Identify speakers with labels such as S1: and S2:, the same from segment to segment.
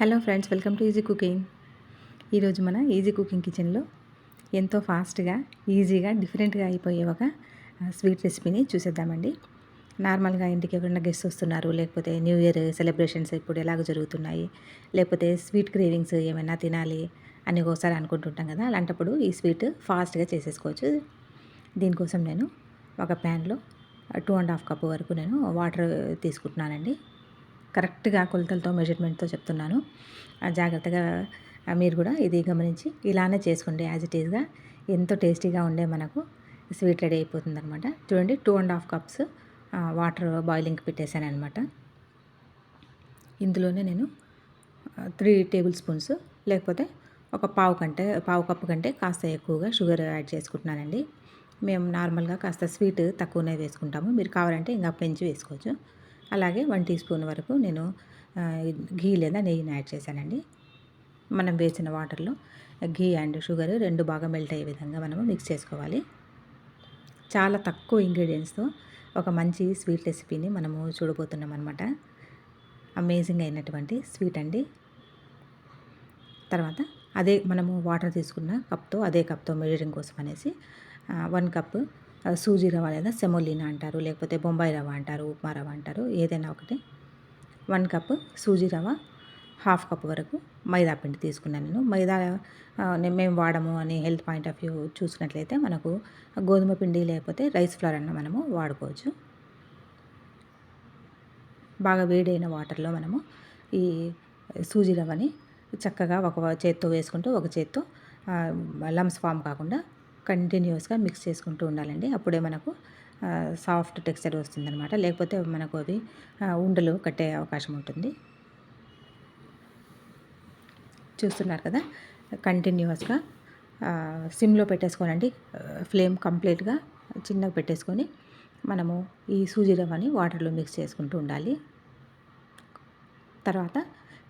S1: Hello friends welcome to easy cooking. ఈరోజు మన easy cooking కిచెన్లో ఎంతో ఫాస్ట్గా ఈజీగా డిఫరెంట్గా అయిపోయే ఒక స్వీట్ రెసిపీని చూసేద్దామండి. నార్మల్గా ఇంటికి ఎవరైనా గెస్ట్ వస్తున్నారు లేకపోతే న్యూ ఇయర్ సెలబ్రేషన్స్ ఇప్పుడు ఎలాగ జరుగుతున్నాయి లేకపోతే స్వీట్ క్రేవింగ్స్ ఏమైనా తినాలి అని ఒకసారి అనుకుంటుంటాం కదా అలాంటప్పుడు ఈ స్వీట్ ఫాస్ట్గా చేసేసుకోవచ్చు. దీనికోసం నేను ఒక ప్యాన్లో టూ అండ్ హాఫ్ కప్ వరకు నేను వాటర్ తీసుకుంటున్నానండి. కరెక్ట్గా కొలతలతో మెజర్మెంట్తో చెప్తున్నాను. జాగ్రత్తగా మీరు కూడా ఇది గమనించి ఇలానే చేసుకోండి యాజ్ ఇట్ ఈస్గా ఎంతో టేస్టీగా ఉండే మనకు స్వీట్ రెడీ అయిపోతుంది అనమాట చూడండి two and half cups water బాయిలింగ్కి పెట్టేశాను అనమాట ఇందులోనే నేను త్రీ టేబుల్ స్పూన్స్ లేకపోతే ఒక పావు కంటే పావు కప్పు కంటే కాస్త ఎక్కువగా షుగర్ యాడ్ చేసుకుంటున్నానండి. మేము నార్మల్గా కాస్త స్వీట్ తక్కువనే వేసుకుంటాము. మీరు కావాలంటే ఇంకా పెంచి వేసుకోవచ్చు. అలాగే వన్ టీ స్పూన్ వరకు నేను ఘీ లేదా నెయ్యిని యాడ్ చేశానండి. మనం వేసిన వాటర్లో ఘీ అండ్ షుగర్ రెండు బాగా మెల్ట్ అయ్యే విధంగా మనము మిక్స్ చేసుకోవాలి. చాలా తక్కువ ఇంగ్రీడియంట్స్తో ఒక మంచి స్వీట్ రెసిపీని మనము చూడబోతున్నాం అనమాట అమేజింగ్ అయినటువంటి స్వీట్ అండి. తర్వాత అదే మనము వాటర్ తీసుకున్న కప్తో అదే కప్తో మెజరింగ్ కోసం అనేసి వన్ కప్ సూజీ రవ్వ లేదా సెమోలినా అంటారు లేకపోతే బొంబాయి రవ్వ అంటారు ఉప్మా రవ్వ అంటారు ఏదైనా ఒకటి. వన్ కప్ సూజీ రవ్వ హాఫ్ కప్ వరకు మైదా పిండి తీసుకున్నాను నేను. మైదా మేము వాడము అని హెల్త్ పాయింట్ ఆఫ్ వ్యూ చూసినట్లయితే మనకు గోధుమ పిండి లేకపోతే రైస్ ఫ్లవర్ అన్న మనము వాడుకోవచ్చు. బాగా వేడైన వాటర్లో మనము ఈ సూజీ రవ్వని చక్కగా ఒక చేత్తో వేసుకుంటూ ఒక చేత్తో లమ్స్ ఫామ్ కాకుండా కంటిన్యూస్గా మిక్స్ చేసుకుంటూ ఉండాలండి. అప్పుడే మనకు సాఫ్ట్ టెక్స్చర్ వస్తుందన్నమాట. లేకపోతే మనకు అది ఉండలు కట్టే అవకాశం ఉంటుంది. చూస్తున్నారు కదా? కంటిన్యూస్గా సిమ్లో పెట్టేసుకోనండి ఫ్లేమ్ కంప్లీట్గా చిన్నగా పెట్టేసుకొని మనము ఈ సూజీ రవ్వని వాటర్లో మిక్స్ చేసుకుంటూ ఉండాలి. తర్వాత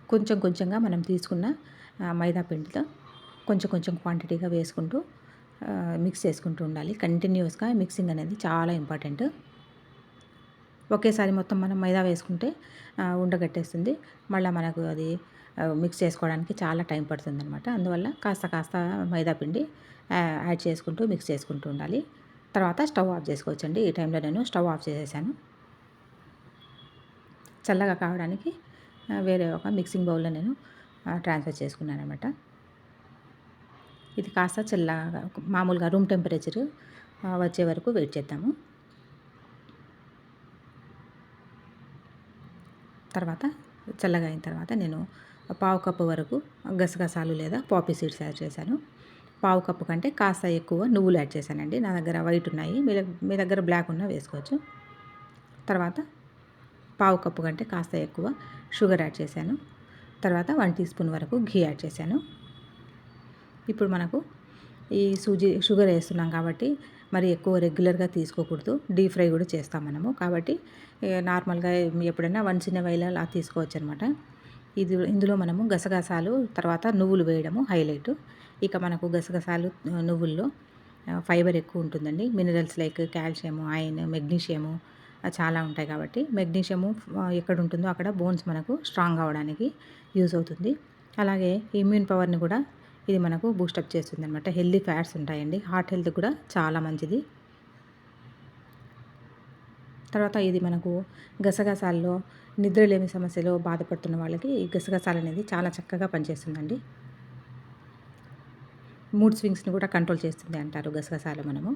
S1: కొంచెం కొంచెంగా మనం తీసుకున్న మైదా పిండితో కొంచెం కొంచెం క్వాంటిటీగా వేసుకుంటూ మిక్స్ చేసుకుంటూ ఉండాలి. కంటిన్యూస్గా మిక్సింగ్ అనేది చాలా ఇంపార్టెంట్. ఒకేసారి మొత్తం మనం మైదా వేసుకుంటే ఉండగట్టేస్తుంది. మళ్ళీ మనకు అది మిక్స్ చేసుకోవడానికి చాలా టైం పడుతుంది అనమాట అందువల్ల కాస్త కాస్త మైదా పిండి యాడ్ చేసుకుంటూ మిక్స్ చేసుకుంటూ ఉండాలి. తర్వాత స్టవ్ ఆఫ్ చేసుకోవచ్చండి. ఈ టైంలో నేను స్టవ్ ఆఫ్ చేసేసాను. చల్లగా కావడానికి వేరే ఒక మిక్సింగ్ బౌల్లో నేను ట్రాన్స్ఫర్ చేసుకున్నాను అనమాట ఇది కాస్త చల్లగా మామూలుగా రూమ్ టెంపరేచర్ వచ్చే వరకు వెయిట్ చేద్దాము. తర్వాత చల్లగా అయిన తర్వాత నేను పావు కప్పు వరకు గసగసాలు లేదా పాపీ సీడ్స్ యాడ్ చేశాను. పావు కప్పు కంటే కాస్త ఎక్కువ నువ్వులు యాడ్ చేశానండి. నా దగ్గర వైట్ ఉన్నాయి. మీ మీ దగ్గర బ్లాక్ ఉన్నా వేసుకోవచ్చు. తర్వాత పావు కప్పు కంటే కాస్త ఎక్కువ షుగర్ యాడ్ చేశాను. తర్వాత వన్ టీ స్పూన్ వరకు ఘీ యాడ్ చేశాను. ఇప్పుడు మనకు ఈ సూజీ షుగర్ వేస్తున్నాం కాబట్టి మరి ఎక్కువ రెగ్యులర్గా తీసుకోకూడదు. డీప్ ఫ్రై కూడా చేస్తాం మనము. కాబట్టి నార్మల్గా ఎప్పుడైనా వన్ చిన్న వైల్ అలా తీసుకోవచ్చు అనమాట ఇది ఇందులో మనము గసగసాలు తర్వాత నువ్వులు వేయడము హైలైట్. ఇక మనకు గసగసాలు నువ్వుల్లో ఫైబర్ ఎక్కువ ఉంటుందండి. Minerals like calcium iron magnesium చాలా ఉంటాయి కాబట్టి. మెగ్నీషియము ఎక్కడ ఉంటుందో అక్కడ బోన్స్ మనకు స్ట్రాంగ్ అవ్వడానికి యూజ్ అవుతుంది. అలాగే ఇమ్యూన్ పవర్ని కూడా ఇది మనకు బూస్టప్ చేస్తుంది అనమాట హెల్దీ ఫ్యాట్స్ ఉంటాయండి. హార్ట్ హెల్త్ కూడా చాలా మంచిది. తర్వాత ఇది మనకు గసగసాల్లో నిద్రలేమి సమస్యలో బాధపడుతున్న వాళ్ళకి ఈ గసగసాలు అనేది చాలా చక్కగా పనిచేస్తుందండి. మూడ్ స్వింగ్స్ని కూడా కంట్రోల్ చేస్తుంది అంటారు గసగసాలు మనము.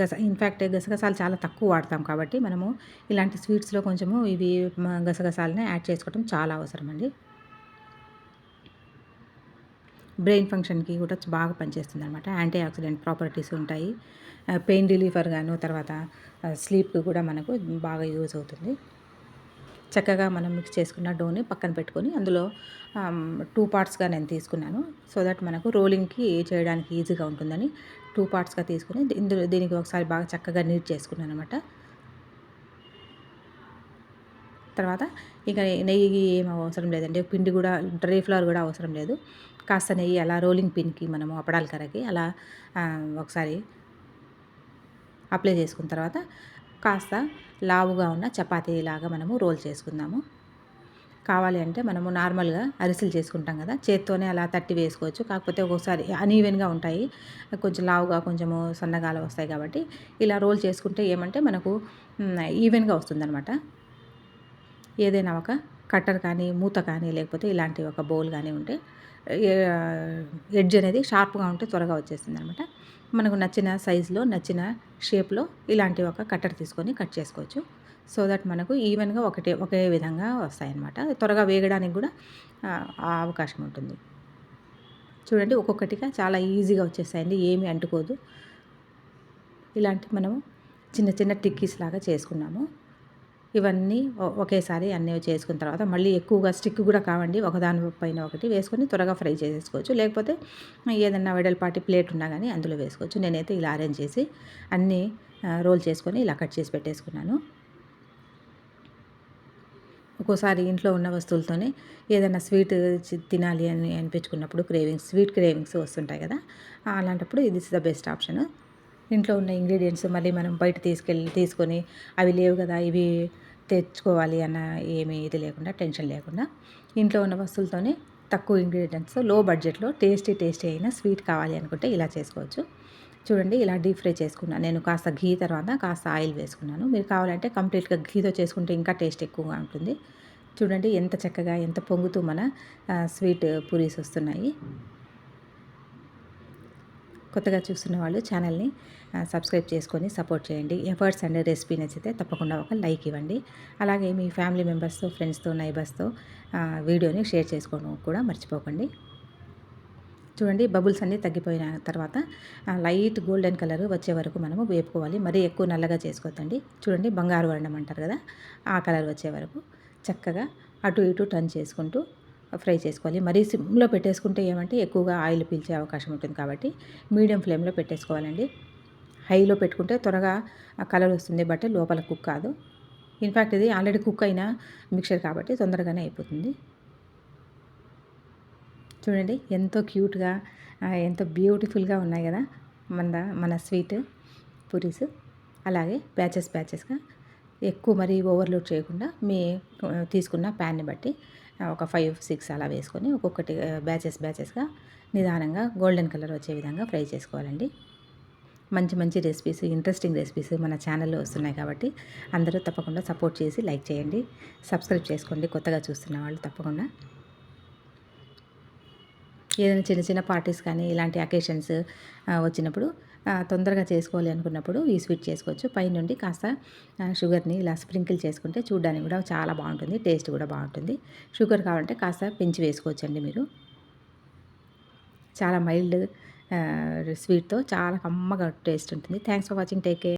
S1: గస ఇన్ఫ్యాక్ట్ గసగసాలు చాలా తక్కువ వాడతాం కాబట్టి మనము ఇలాంటి స్వీట్స్లో కొంచెము ఇవి గసగసాలని యాడ్ చేసుకోవడం చాలా అవసరం అండి బ్రెయిన్ ఫంక్షన్కి కూడా బాగా పనిచేస్తుంది అనమాట యాంటీ ఆక్సిడెంట్ ప్రాపర్టీస్ ఉంటాయి. పెయిన్ రిలీఫర్ గాను తర్వాత స్లీప్ కూడా మనకు బాగా యూజ్ అవుతుంది. చక్కగా మనం మిక్స్ చేసుకున్న డోని పక్కన పెట్టుకొని అందులో టూ పార్ట్స్గా నేను తీసుకున్నాను. సో దట్ మనకు రోలింగ్కి చేయడానికి ఈజీగా ఉంటుందని టూ పార్ట్స్గా తీసుకుని ఇందులో దీనికి ఒకసారి బాగా చక్కగా నీట్ చేసుకున్నాను అనమాట తర్వాత ఇక నెయ్యి ఏం అవసరం లేదండి. పిండి కూడా డ్రై ఫ్లవర్ కూడా అవసరం లేదు. కాస్త నెయ్యి అలా రోలింగ్ పిన్కి మనము అప్పడాల కరకి అలా ఒకసారి అప్లై చేసుకున్న తర్వాత కాస్త లావుగా ఉన్న చపాతీ లాగా మనము రోల్ చేసుకుందాము. కావాలి అంటే మనము నార్మల్గా అరిసెలు చేసుకుంటాం కదా చేత్తోనే అలా తట్టి వేసుకోవచ్చు. కాకపోతే ఒక్కోసారి అనీవెన్గా ఉంటాయి. కొంచెం లావుగా కొంచెము సన్నగాలు వస్తాయి కాబట్టి ఇలా రోల్ చేసుకుంటే ఏమంటే మనకు ఈవెన్గా వస్తుందన్నమాట. ఏదైనా ఒక కట్టర్ కానీ మూత కానీ లేకపోతే ఇలాంటి ఒక బౌల్ కానీ ఉంటే ఎడ్జ్ అనేది షార్ప్గా ఉంటే త్వరగా వచ్చేస్తుంది అనమాట మనకు నచ్చిన సైజులో నచ్చిన షేప్లో ఇలాంటి ఒక కట్టర్ తీసుకొని కట్ చేసుకోవచ్చు. సో దట్ మనకు ఈవెన్గా ఒకటే ఒకే విధంగా వస్తాయన్నమాట త్వరగా వేగడానికి కూడా అవకాశం ఉంటుంది. చూడండి ఒక్కొక్కటిగా చాలా ఈజీగా వచ్చేస్తాయండి ఏమీ అంటుకోదు. ఇలాంటి మనము చిన్న చిన్న టిక్కీస్ లాగా చేసుకున్నాము. ఇవన్నీ ఒకేసారి అన్నీ చేసుకున్న తర్వాత మళ్ళీ ఎక్కువగా స్టిక్ కూడా కావండి. ఒకదాని పైన ఒకటి వేసుకొని త్వరగా ఫ్రై చేసేసుకోవచ్చు. లేకపోతే ఏదన్నా వెడల్పాటి ప్లేట్ ఉన్నా కానీ అందులో వేసుకోవచ్చు. నేనైతే ఇలా అరేంజ్ చేసి అన్నీ రోల్ చేసుకొని ఇలా కట్ చేసి పెట్టేసుకున్నాను. ఒక్కోసారి ఇంట్లో ఉన్న వస్తువులతోనే ఏదైనా స్వీట్ తినాలి అని అనిపించుకున్నప్పుడు క్రేవింగ్స్ స్వీట్ క్రేవింగ్స్ వస్తుంటాయి కదా అలాంటప్పుడు ఇది ఇస్ ద బెస్ట్ ఆప్షన్. ఇంట్లో ఉన్న ఇంగ్రీడియంట్స్ మళ్ళీ మనం బయట తీసుకెళ్ళి తీసుకొని అవి లేవు కదా ఇవి తెచ్చుకోవాలి అన్న ఏమీ ఇది లేకుండా టెన్షన్ లేకుండా ఇంట్లో ఉన్న వస్తువులతోనే తక్కువ ఇంగ్రీడియంట్స్లో బడ్జెట్లో టేస్టీ టేస్టీ అయినా స్వీట్ కావాలి అనుకుంటే ఇలా చేసుకోవచ్చు. చూడండి ఇలా డీప్ ఫ్రై చేసుకున్నాను నేను కాస్త ఘీ తర్వాత కాస్త ఆయిల్ వేసుకున్నాను. మీరు కావాలంటే కంప్లీట్గా ఘీతో చేసుకుంటే ఇంకా టేస్ట్ ఎక్కువగా ఉంటుంది. చూడండి ఎంత చక్కగా ఎంత పొంగుతూ మన స్వీట్ పూరీస్ వస్తున్నాయి. కొత్తగా చూస్తున్న వాళ్ళు ఛానల్ని సబ్స్క్రైబ్ చేసుకొని సపోర్ట్ చేయండి. ఎఫర్ట్స్ అండ్ రెసిపీ నచ్చితే తప్పకుండా ఒక లైక్ ఇవ్వండి. అలాగే మీ ఫ్యామిలీ మెంబర్స్తో ఫ్రెండ్స్తో నైబర్స్తో వీడియోని షేర్ చేసుకోవడం కూడా మర్చిపోకండి. చూడండి బబుల్స్ అన్నీ తగ్గిపోయిన తర్వాత లైట్ గోల్డెన్ కలర్ వచ్చే వరకు మనము వేపుకోవాలి. మరీ ఎక్కువ నల్లగా చేసుకోవద్దండి. చూడండి బంగారు వర్ణం అంటారు కదా ఆ కలర్ వచ్చే వరకు చక్కగా అటు ఇటు టర్న్ చేసుకుంటూ ఫ్రై చేసుకోవాలి. మరీ సిమ్లో పెట్టేసుకుంటే ఏమంటే ఎక్కువగా ఆయిల్ పీల్చే అవకాశం ఉంటుంది కాబట్టి మీడియం ఫ్లేమ్లో పెట్టేసుకోవాలండి. హైలో పెట్టుకుంటే త్వరగా కలర్ వస్తుంది బట్ లోపల కుక్ కాదు. ఇన్ఫ్యాక్ట్ ఇది ఆల్రెడీ కుక్ అయిన మిక్చర్ కాబట్టి తొందరగానే అయిపోతుంది. చూడండి ఎంతో క్యూట్గా ఎంతో బ్యూటిఫుల్గా ఉన్నాయి కదా మన మన స్వీట్ పూరీస్. అలాగే బ్యాచెస్ బ్యాచెస్గా ఎక్కువ మరీ ఓవర్లోడ్ చేయకుండా మీ తీసుకున్న ప్యాన్ని బట్టి ఒక ఫైవ్ సిక్స్ అలా వేసుకొని ఒక్కొక్కటి బ్యాచెస్ బ్యాచెస్గా నిదానంగా గోల్డెన్ కలర్ వచ్చే విధంగా ఫ్రై చేసుకోవాలండి. మంచి మంచి రెసిపీస్ ఇంట్రెస్టింగ్ రెసిపీస్ మన ఛానల్లో వస్తున్నాయి కాబట్టి అందరూ తప్పకుండా సపోర్ట్ చేసి లైక్ చేయండి. సబ్స్క్రైబ్ చేసుకోండి. కొత్తగా చూస్తున్న వాళ్ళు తప్పకుండా. ఏదైనా చిన్న చిన్న పార్టీస్ కానీ ఇలాంటి అకేషన్స్ వచ్చినప్పుడు తొందరగా చేసుకోవాలి అనుకున్నప్పుడు ఈ స్వీట్ చేసుకోవచ్చు. పైనుండి కాస్త షుగర్ని ఇలా స్ప్రింకిల్ చేసుకుంటే చూడడానికి కూడా చాలా బాగుంటుంది టేస్ట్ కూడా బాగుంటుంది. షుగర్ కావాలంటే కాస్త పెంచి వేసుకోవచ్చండి మీరు. చాలా మైల్డ్ స్వీట్తో చాలా కమ్మగా టేస్ట్ ఉంటుంది. Thanks for watching. Take care.